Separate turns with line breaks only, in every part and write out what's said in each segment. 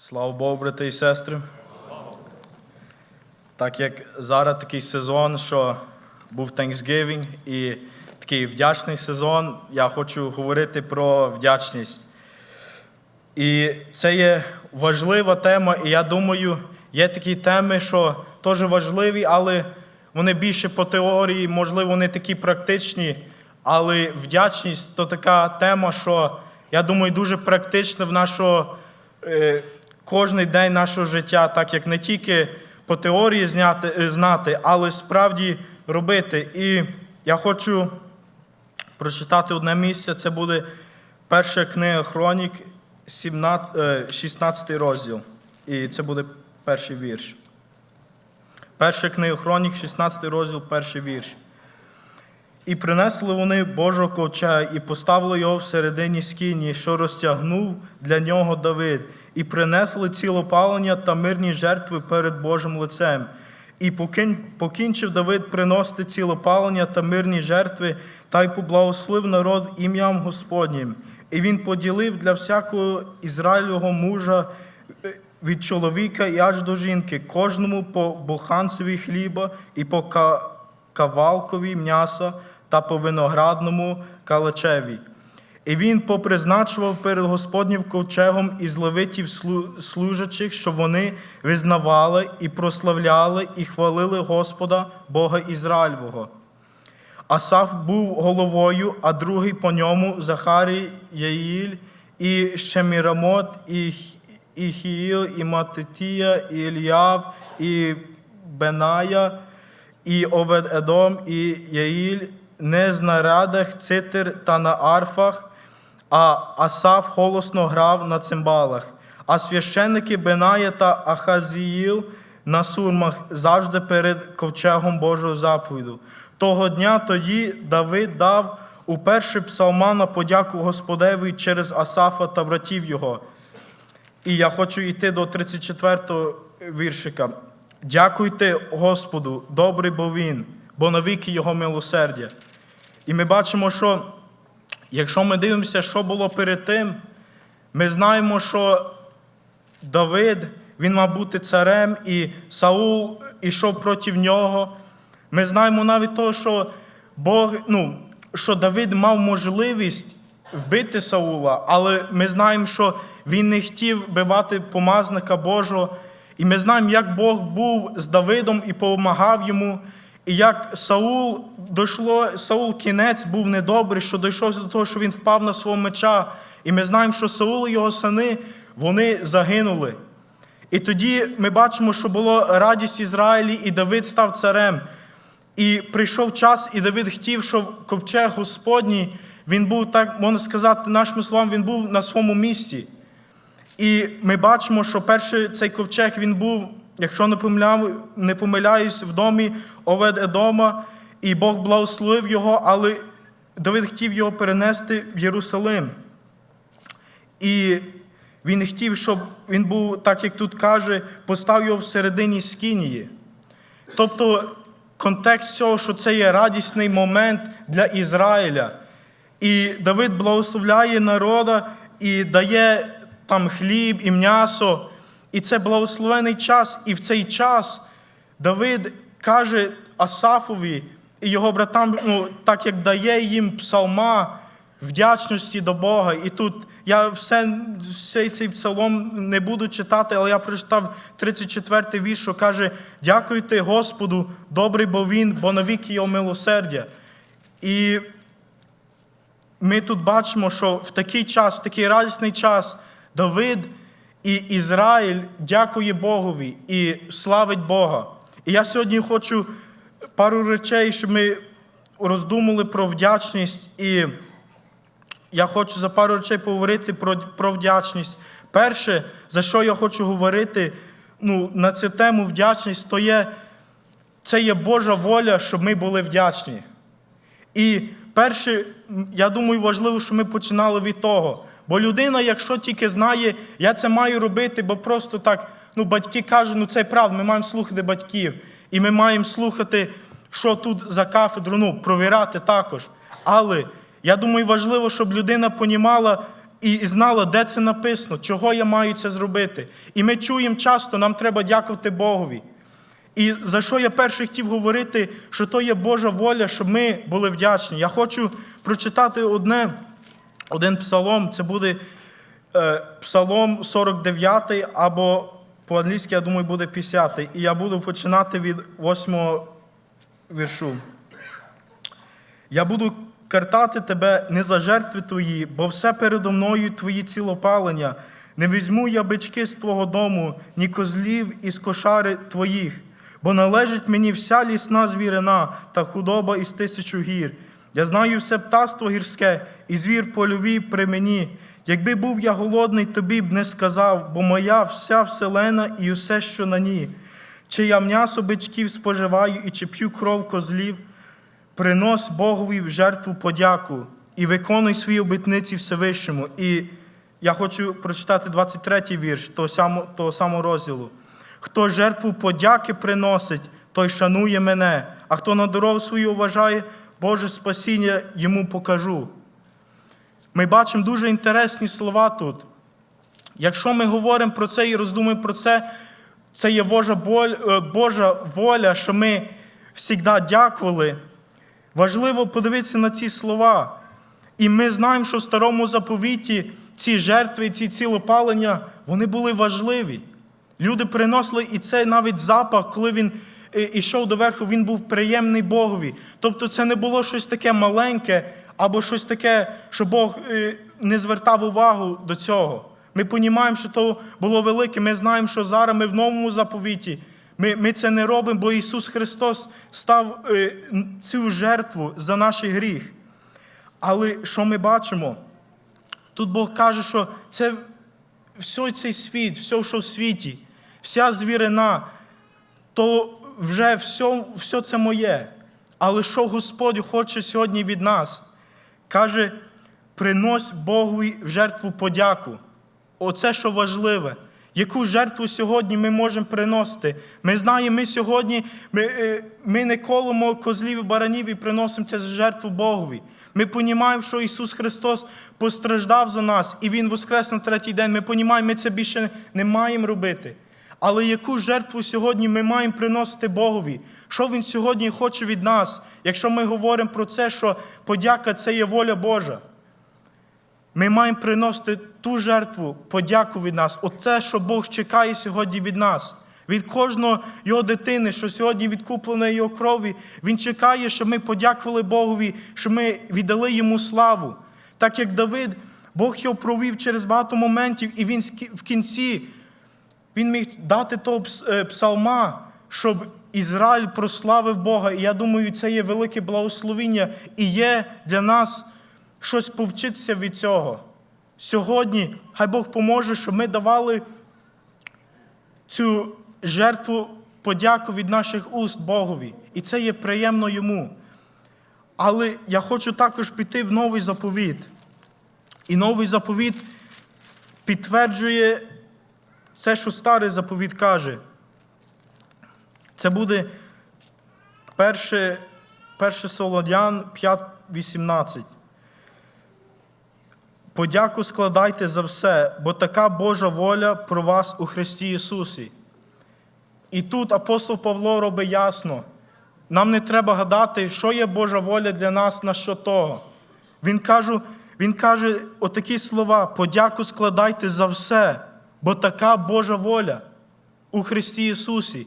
Слава Богу, брати і сестри. Так як зараз такий сезон, що був Thanksgiving і такий вдячний сезон, я хочу говорити про вдячність. І це є важлива тема, і я думаю, є такі теми, що теж важливі, але вони більше по теорії, можливо, вони такі практичні. Але вдячність то така тема, що я думаю, дуже практична в нашого е, кожний день нашого життя, так як не тільки по теорії зняти, е, знати, але справді робити. І я хочу прочитати одне місце. Це буде перша книга Хронік, 17, е, 16 розділ. І це буде перший вірш. Перша книга Хронік, 16 розділ, перший вірш. І принесли вони Божого ковча, і поставили його всередині скині, що розтягнув для нього Давид, і принесли цілопалення та мирні жертви перед Божим лицем. І покін- покінчив Давид приносити цілопалення та мирні жертви, та й поблагословив народ ім'ям Господнім. І він поділив для всякого Ізраїлього мужа е, від чоловіка і аж до жінки, кожному по буханцеві хліба і по кавалкові м'яса та по виноградному калачеві. І він попризначував перед Господнім ковчегом із левитів служачих, щоб вони визнавали і прославляли і хвалили Господа, Бога Ізраїльвого. Асаф був головою, а другий по ньому Захарій, Яїль, і Шемірамот, і і Хіїл, і Матитія, і Ільяв, і Беная, і Овед-Едом, і Яїль, не з нарядах, цитир та на арфах, а Асаф голосно грав на цимбалах. А священники Беная та Ахазіїл на сурмах завжди перед ковчегом Божого заповіду. Того дня тоді Давид дав у перший псалма на подяку Господеві через Асафа та братів його. І я хочу йти до 34-го віршика. Дякуйте Господу, добрий бо Він, бо навіки Його милосердя. І ми бачимо, що якщо ми дивимося, що було перед тим, ми знаємо, що Давид, він мав бути царем, і Саул ішов проти нього. Ми знаємо навіть того, що Бог, ну, що Давид мав можливість вбити Саула, але ми знаємо, що він не хотів вбивати помазника Божого. І ми знаємо, як Бог був з Давидом і допомагав йому. І як Саул дійшло, Саул кінець був недобрий, що дійшов до того, що він впав на свого меча. І ми знаємо, що Саул і його сини вони загинули. І тоді ми бачимо, що було радість Ізраїлі, і Давид став царем. І прийшов час, і Давид хотів, щоб ковчег Господній, він був так, можна сказати, нашими словами, він був на своєму місці. І ми бачимо, що перший цей ковчег він був, якщо не помиляю, не помиляюсь, в домі Овед Едома, і Бог благословив його, але Давид хотів його перенести в Єрусалим. І він хотів, щоб він був, так як тут каже, постав його всередині скинії. Тобто контекст цього, що це є радісний момент для Ізраїля. І Давид благословляє народа і дає там хліб і м'ясо. І це благословений час. І в цей час Давид каже Асафові і його братам, ну, так як дає їм псалма вдячності до Бога. І тут я все, всей цей псалом не буду читати, але я прочитав 34-й вірш, що каже: Дякуйте Господу, добрий бо Він, бо навіки його милосердя. І ми тут бачимо, що в такий час, в такий радісний час, Давид і Ізраїль дякує Богові і славить Бога. І я сьогодні хочу пару речей, щоб ми роздумали про вдячність. І я хочу за пару речей поговорити про, про вдячність. Перше, за що я хочу говорити ну, на цю тему вдячність, то є, це є Божа воля, щоб ми були вдячні. І перше, я думаю, важливо, що ми починали від того. Бо людина, якщо тільки знає, я це маю робити, бо просто так, ну, батьки кажуть, ну це правда, ми маємо слухати батьків. І ми маємо слухати, що тут за кафедру, ну, провіряти також. Але я думаю, важливо, щоб людина понімала, і знала, де це написано, чого я маю це зробити. І ми чуємо часто, нам треба дякувати Богові. І за що я перше хотів говорити, що то є Божа воля, щоб ми були вдячні. Я хочу прочитати одне, один псалом. Це буде е, псалом 49 або по-англійськи, я думаю, буде 50. І я буду починати від 8 віршу. Я буду картати тебе не за жертви твої, бо все передо мною твої цілопалення. Не візьму я бички з твого дому, ні козлів із кошари твоїх, бо належить мені вся лісна звірина та худоба із тисячу гір. Я знаю все птаство гірське, і звір польовий при мені. Якби був я голодний, тобі б не сказав, бо моя вся вселена і усе, що на ній. Чи я м'ясо бичків споживаю і чи п'ю кров козлів, принос Богові в жертву подяку і виконуй свої обітниці Всевишньому. І я хочу прочитати 23-й вірш того самого, того самого розділу. Хто жертву подяки приносить, той шанує мене, а хто на дорогу свою вважає, Боже спасіння йому покажу. Ми бачимо дуже інтересні слова тут. Якщо ми говоримо про це і роздумуємо про це, це є Божа, е, Божа воля, що ми завжди дякували. Важливо подивитися на ці слова. І ми знаємо, що в старому заповіті ці жертви, ці цілопалення, вони були важливі. Люди приносили і цей навіть запах, коли він е, йшов до верху, він був приємний Богові. Тобто це не було щось таке маленьке або щось таке, що Бог е, не звертав увагу до цього. Ми розуміємо, що то було велике. Ми знаємо, що зараз ми в новому заповіті. Ми, ми це не робимо, бо Ісус Христос став е, цю жертву за наш гріх. Але що ми бачимо? Тут Бог каже, що це все цей світ, все, що в світі, вся звірина, то вже все, все це моє. Але що Господь хоче сьогодні від нас? Каже, принось Богу в жертву подяку. Оце що важливе. Яку жертву сьогодні ми можемо приносити? Ми знаємо, ми сьогодні ми, е, ми не колимо козлів і баранів і приносимо це жертву Богові. Ми розуміємо, що Ісус Христос постраждав за нас, і Він воскрес на третій день. Ми розуміємо, ми це більше не маємо робити. Але яку жертву сьогодні ми маємо приносити Богові? Що Він сьогодні хоче від нас, якщо ми говоримо про це, що подяка це є воля Божа? Ми маємо приносити ту жертву, подяку від нас. Оце, що Бог чекає сьогодні від нас. Від кожного його дитини, що сьогодні відкуплена його крові, він чекає, щоб ми подякували Богові, щоб ми віддали йому славу. Так як Давид, Бог його провів через багато моментів, і він в кінці він міг дати того е, псалма, щоб Ізраїль прославив Бога. І я думаю, це є велике благословіння і є для нас щось повчитися від цього. Сьогодні, хай Бог поможе, щоб ми давали цю жертву подяку від наших уст Богові. І це є приємно йому. Але я хочу також піти в новий заповіт. І новий заповіт підтверджує це, що старий заповіт каже. Це буде 1, 1 Солодян 5.18. Подяку складайте за все, бо така Божа воля про вас у Христі Ісусі. І тут апостол Павло робить ясно. Нам не треба гадати, що є Божа воля для нас на що того. Він каже, він каже отакі слова: подяку складайте за все, бо така Божа воля у Христі Ісусі.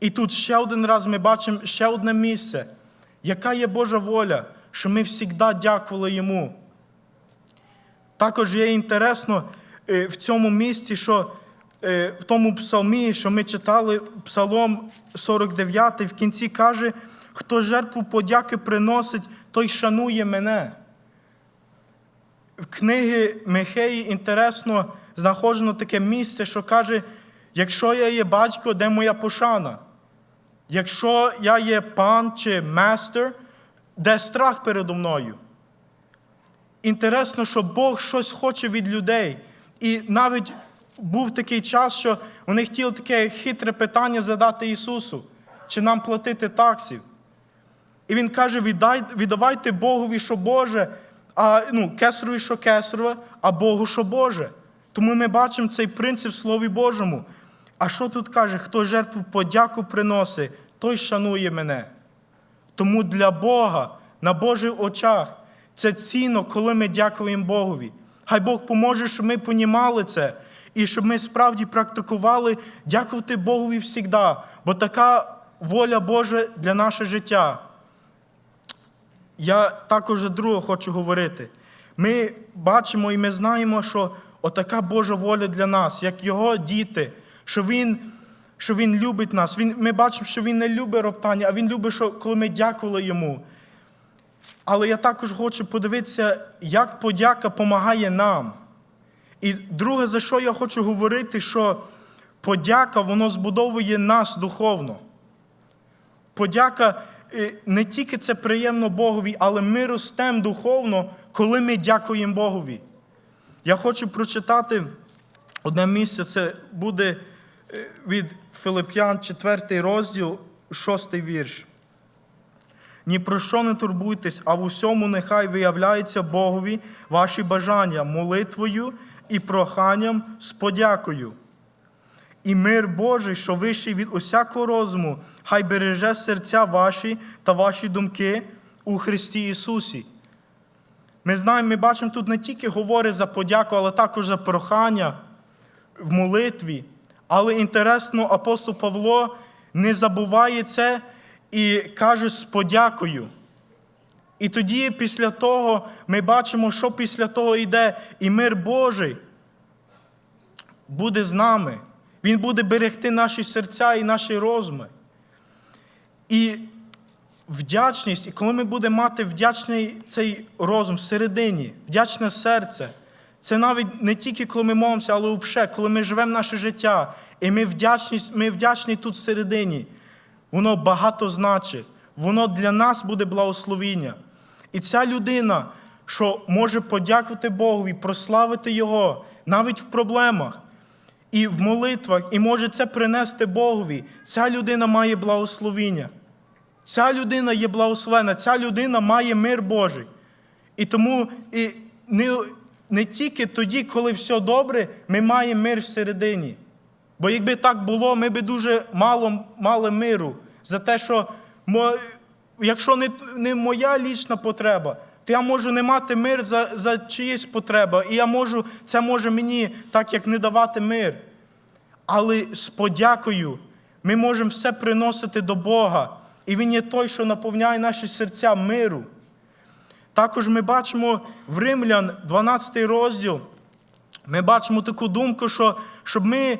І тут ще один раз ми бачимо ще одне місце, яка є Божа воля, що ми завжди дякували Йому. Також є інтересно е, в цьому місці, що е, в тому псалмі, що ми читали, Псалом 49, в кінці каже, хто жертву подяки приносить, той шанує мене. В книги Михеї інтересно знаходжено таке місце, що каже, якщо я є батько, де моя пошана? Якщо я є пан чи мастер, де страх передо мною? Інтересно, що Бог щось хоче від людей. І навіть був такий час, що вони хотіли таке хитре питання задати Ісусу, чи нам платити таксів. І Він каже: віддавайте Богові, що Боже, а ну, кесарові, що кесарове, а Богу, що Боже. Тому ми бачимо цей принцип в Слові Божому. А що тут каже? Хто жертву подяку приносить, той шанує мене. Тому для Бога на Божих очах це цінно, коли ми дякуємо Богові. Хай Бог поможе, щоб ми понімали це і щоб ми справді практикували дякувати Богові завжди, бо така воля Божа для наше життя. Я також за друге хочу говорити. Ми бачимо і ми знаємо, що отака Божа воля для нас, як Його діти, що Він, що він любить нас. Він, ми бачимо, що Він не любить роптання, а Він любить, що, коли ми дякували Йому. Але я також хочу подивитися, як подяка допомагає нам. І друге, за що я хочу говорити, що подяка воно збудовує нас духовно. Подяка е, не тільки це приємно Богові, але ми ростемо духовно, коли ми дякуємо Богові. Я хочу прочитати одне місце, це буде е, від Филип'ян, 4 розділ, 6 вірш. Ні про що не турбуйтесь, а в усьому нехай виявляються Богові ваші бажання молитвою і проханням з подякою. І мир Божий, що вищий від усякого розуму, хай береже серця ваші та ваші думки у Христі Ісусі. Ми знаємо, ми бачимо тут не тільки говорить за подяку, але також за прохання в молитві. Але інтересно, апостол Павло не забуває це і каже з подякою. І тоді, після того, ми бачимо, що після того йде, і мир Божий буде з нами. Він буде берегти наші серця і наші розуми. І вдячність, і коли ми будемо мати вдячний цей розум всередині, вдячне серце, це навіть не тільки коли ми молимося, але взагалі, коли ми живемо наше життя, і ми вдячні, ми вдячні тут всередині, воно багато значить. Воно для нас буде благословіння. І ця людина, що може подякувати Богові, прославити Його навіть в проблемах і в молитвах, і може це принести Богові, ця людина має благословіння. Ця людина є благословена, ця людина має мир Божий. І тому і не, не тільки тоді, коли все добре, ми маємо мир всередині. Бо якби так було, ми би дуже мало мали миру за те, що якщо не, не моя лічна потреба, то я можу не мати мир за, за чиїсь потреба, і я можу, це може мені так як не давати мир. Але з подякою ми можемо все приносити до Бога. І Він є той, що наповняє наші серця миру. Також ми бачимо в Римлян, 12 розділ, ми бачимо таку думку, що щоб ми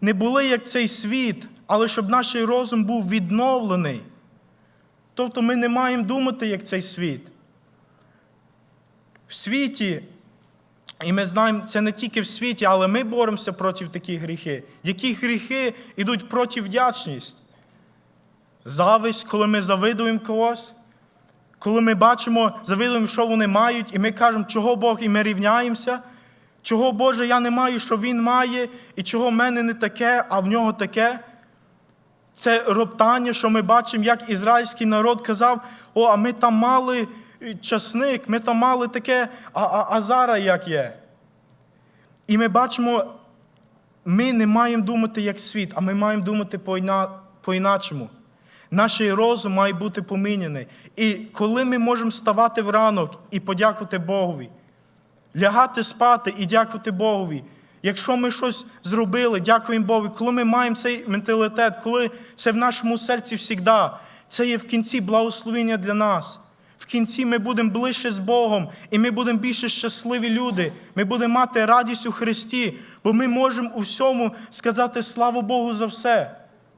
не були як цей світ, але щоб наш розум був відновлений. Тобто ми не маємо думати, як цей світ. В світі, і ми знаємо, це не тільки в світі, але ми боремося проти таких гріхи. Які гріхи йдуть проти вдячність? Зависть, коли ми завидуємо когось, коли ми бачимо, завидуємо, що вони мають, і ми кажемо, чого Бог, і ми рівняємося, чого Боже я не маю, що Він має, і чого в мене не таке, а в нього таке. Це роптання, що ми бачимо, як ізраїльський народ казав: о, а ми там мали е, часник, ми там мали таке, а, а, а зараз як є. І ми бачимо, ми не маємо думати як світ, а ми маємо думати по-іна- по-іначому. Наш розум має бути поміняний. І коли ми можемо ставати в ранок і подякувати Богові, лягати спати і дякувати Богові. Якщо ми щось зробили, дякуємо Богу. Коли ми маємо цей менталітет, коли це в нашому серці завжди, це є в кінці благословення для нас. В кінці ми будемо ближче з Богом, і ми будемо більше щасливі люди. Ми будемо мати радість у Христі, бо ми можемо у всьому сказати слава Богу за все,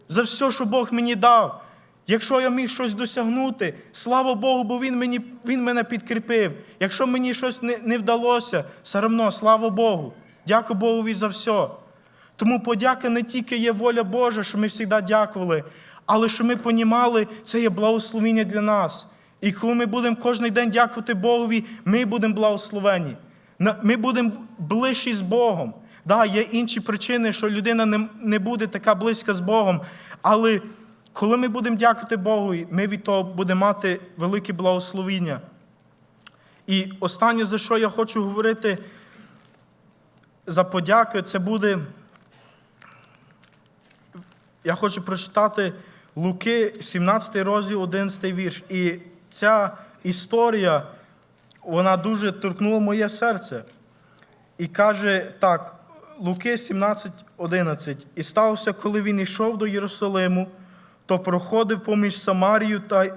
за все, що Бог мені дав. Якщо я міг щось досягнути, слава Богу, бо Він, мені, він мене підкріпив. Якщо мені щось не, не вдалося, все одно, слава Богу. Дякую Богові за все. Тому подяка не тільки є воля Божа, що ми завжди дякували, але що ми понімали, це є благословення для нас. І коли ми будемо кожен день дякувати Богові, ми будемо благословені. Ми будемо ближчі з Богом. Да, є інші причини, що людина не, не буде така близька з Богом. Але коли ми будемо дякувати Богу, ми від того будемо мати велике благословіння. І останнє, за що я хочу говорити за подяку, це буде. Я хочу прочитати Луки, 17 розділ, 11 вірш. І ця історія, вона дуже торкнула моє серце. І каже так, Луки 17, 11. І сталося, коли він йшов до Єрусалиму, то проходив поміж Самарією та,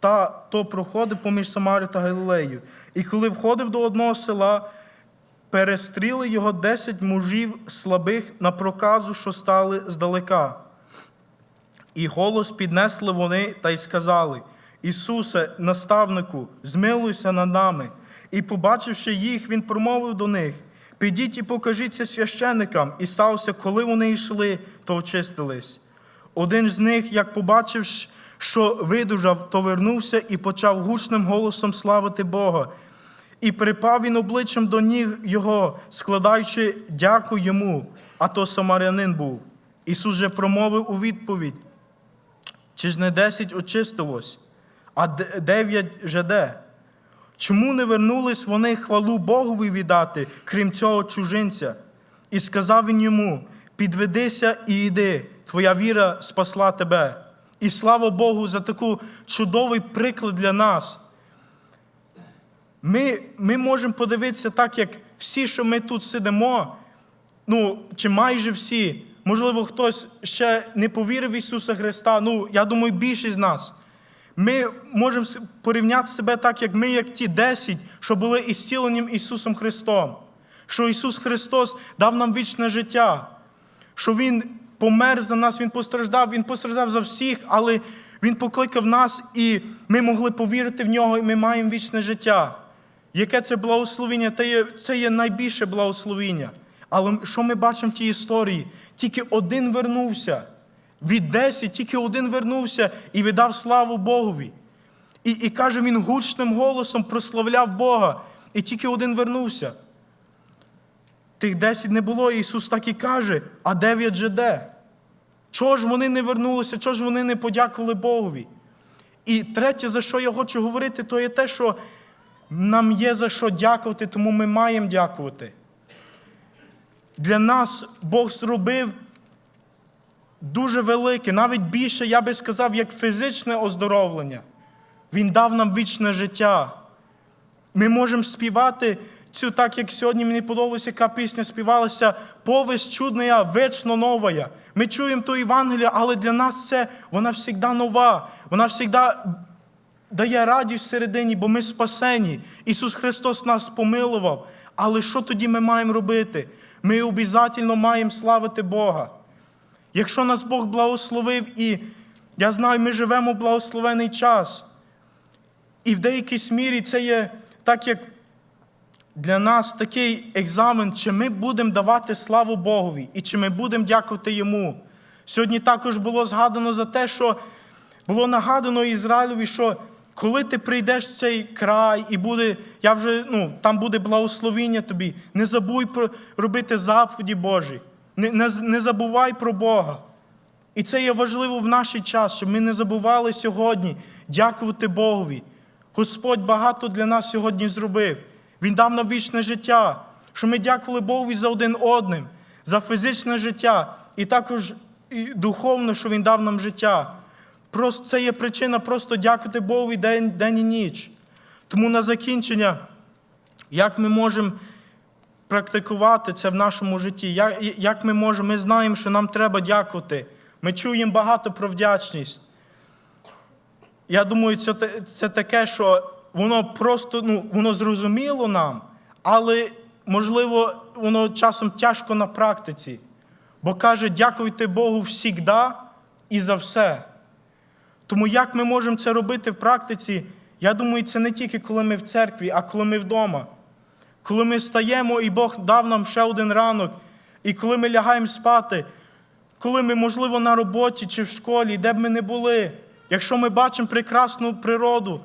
та то проходив поміж Самарією та Галилеєю. І коли входив до одного села, перестріли його десять мужів слабих на проказу, що стали здалека. І голос піднесли вони та й сказали: Ісусе, наставнику, змилуйся над нами. І, побачивши їх, він промовив до них: Підіть і покажіться священикам. І сталося, коли вони йшли, то очистились. Один з них, як побачив, що видужав, то вернувся і почав гучним голосом славити Бога. І припав він обличчям до ніг його, складаючи дяку йому, а то самарянин був. Ісус же промовив у відповідь: чи ж не десять очистилось, а дев'ять же де? Чому не вернулись вони хвалу Богові віддати, крім цього чужинця? І сказав він йому: підведися і йди, твоя віра спасла тебе. І слава Богу за таку чудовий приклад для нас. Ми, ми можемо подивитися так, як всі, що ми тут сидимо, ну, чи майже всі, можливо, хтось ще не повірив в Ісуса Христа. Ну, я думаю, більшість з нас. Ми можемо порівняти себе так, як ми, як ті десять, що були ісціленням Ісусом Христом. Що Ісус Христос дав нам вічне життя, що Він помер за нас, Він постраждав, Він постраждав за всіх, але Він покликав нас, і ми могли повірити в нього, і ми маємо вічне життя. Яке це благословіння? Це є, це є найбільше благословіння. Але що ми бачимо в тій історії? Тільки один вернувся. Від десять тільки один вернувся і віддав славу Богові. І, і каже, він гучним голосом прославляв Бога. І тільки один вернувся. Тих десять не було, і Ісус так і каже, а дев'ять же де? Чого ж вони не вернулися, чого ж вони не подякували Богові? І третє, за що я хочу говорити, то є те, що нам є за що дякувати, тому ми маємо дякувати. Для нас Бог зробив дуже велике, навіть більше, я би сказав, як фізичне оздоровлення. Він дав нам вічне життя. Ми можемо співати цю, так як сьогодні мені подобалася, яка пісня співалася повесть чудна, вечно нова. Ми чуємо ту Євангелія, але для нас це вона завжди нова. Вона завжди дає радість всередині, бо ми спасені. Ісус Христос нас помилував. Але що тоді ми маємо робити? Ми обов'язково маємо славити Бога. Якщо нас Бог благословив, і я знаю, ми живемо в благословений час. І в деякій мірі це є так, як для нас такий екзамен, чи ми будемо давати славу Богові і чи ми будемо дякувати Йому. Сьогодні також було згадано за те, що було нагадано Ізраїлеві, що коли ти прийдеш в цей край і буде, я вже, ну, там буде благословіння тобі, не забудь про робити заповіді Божі, не, не, не забувай про Бога. І це є важливо в наш час, щоб ми не забували сьогодні дякувати Богові. Господь багато для нас сьогодні зробив. Він дав нам вічне життя, що ми дякували Богові за один одним, за фізичне життя і також і духовно, що Він дав нам життя. Просто це є причина просто дякувати Богові день, день і ніч. Тому на закінчення, як ми можемо практикувати це в нашому житті, як, як ми можемо, ми знаємо, що нам треба дякувати. Ми чуємо багато про вдячність. Я думаю, це, це таке, що воно просто ну, воно зрозуміло нам, але, можливо, воно часом тяжко на практиці. Бо каже, дякуйте Богу всігда і за все. Тому як ми можемо це робити в практиці, я думаю, це не тільки коли ми в церкві, а коли ми вдома. Коли ми стаємо, і Бог дав нам ще один ранок, і коли ми лягаємо спати, коли ми, можливо, на роботі чи в школі, де б ми не були, якщо ми бачимо прекрасну природу,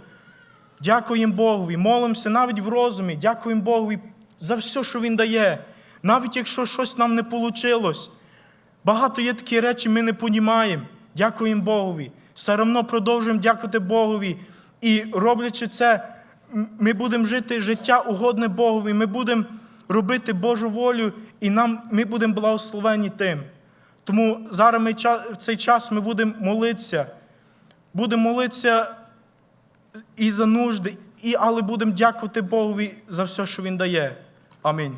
Дякуємо Богові, молимося навіть в розумі, дякуємо Богові за все, що Він дає, навіть якщо щось нам не вийшло. Багато є такі речі, ми не понімаємо. Дякуємо Богові. Все одно продовжуємо дякувати Богові. І роблячи це, ми будемо жити життя угодне Богові, ми будемо робити Божу волю, і нам, ми будемо благословені тим. Тому зараз ми в цей час ми будемо молитися. Будемо молитися і за нужди, і але будемо дякувати Богові за все, що Він дає. Амінь.